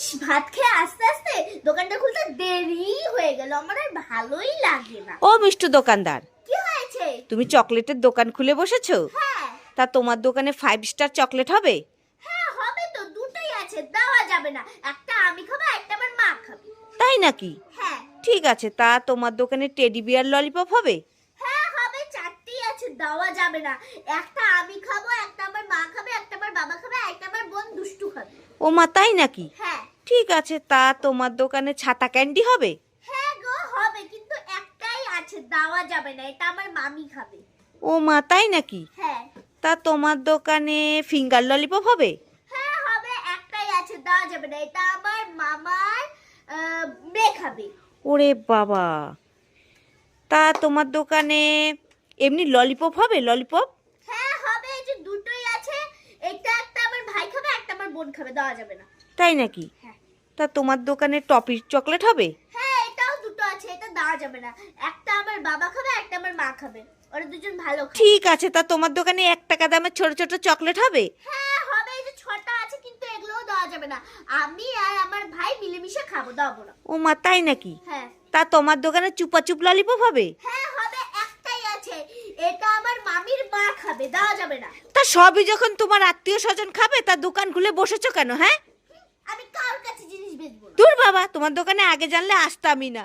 ইস ভাত খেয়ে আস্তে আস্তে দোকানটা খুলতে দেরি হয়ে গেল। আমার আর ভালোই লাগে না। ও মিষ্টি দোকানদার। কি হয়েছে? তুমি চকলেটের দোকান খুলে বসেছো? হ্যাঁ। তা তোমার দোকানে ফাইভ স্টার চকলেট হবে? হ্যাঁ হবে তো দুটোই আছে দেওয়া যাবে না। একটা আমি খাব একটা আমার মা খাবে। তাই নাকি? হ্যাঁ। ঠিক আছে তা তোমার দোকানে টেডি বিয়ার ললিপপ হবে? হ্যাঁ হবে চারটি আছে দেওয়া যাবে না। একটা আমি খাব একটা আমার মা খাবে একটা আমার বাবা খাবে একটা আমার বোন দুষ্টু খাবে। ও মা তাই নাকি? হ্যাঁ। ঠিক আছে তা তোমার দোকানে ছাতা ক্যান্ডি হবে? হ্যাঁ গো হবে কিন্তু একটাই আছে দেওয়া যাবে না এটা আমার মামি খাবে। ও মা তাই নাকি? হ্যাঁ। তা তোমার দোকানে ফিঙ্গার ললিপপ হবে? হ্যাঁ হবে একটাই আছে দেওয়া যাবে না এটা আমার মামার মেয়ে খাবে। ওরে বাবা তা তোমার দোকানে এমনি ললিপপ হবে ললিপপ হ্যাঁ হবে এই যে দুটোই আছে এটা একটা আমার ভাই খাবে একটা আমার বোন খাবে দেওয়া যাবে না। তাই নাকি? হ্যাঁ। তা তোমার দোকানে টপির চকলেট হবে? হ্যাঁ এটাও দুটো আছে এটা দেওয়া যাবে না। একটা আমার বাবা খাবে একটা আমার মা খাবে। ওরা দুজন ভালো খাবে। ঠিক আছে তা তোমার দোকানে এক টাকা দামের ছোট ছোট চকলেট হবে? হ্যাঁ হবে এই যে ছটা আছে কিন্তু এগুলোও দেওয়া যাবে না। আমি আর আমার ভাই মিলেমিশে খাব দেবো না। ও মা তাই নাকি? হ্যাঁ। তা তোমার দোকানে চুপা চুপ ললিপপ হবে? হ্যাঁ হবে একটাই আছে। এটা আমার মামির মা খাবে দেওয়া যাবে না। তা সবই যখন তোমার আত্মীয় স্বজন খাবে তা দোকান খুলে বসেছো কেন হ্যাঁ? আমি কার কাছে জিনিস বেচবো দূর বাবা তোমার দোকানে আগে জানলে আসতামই না।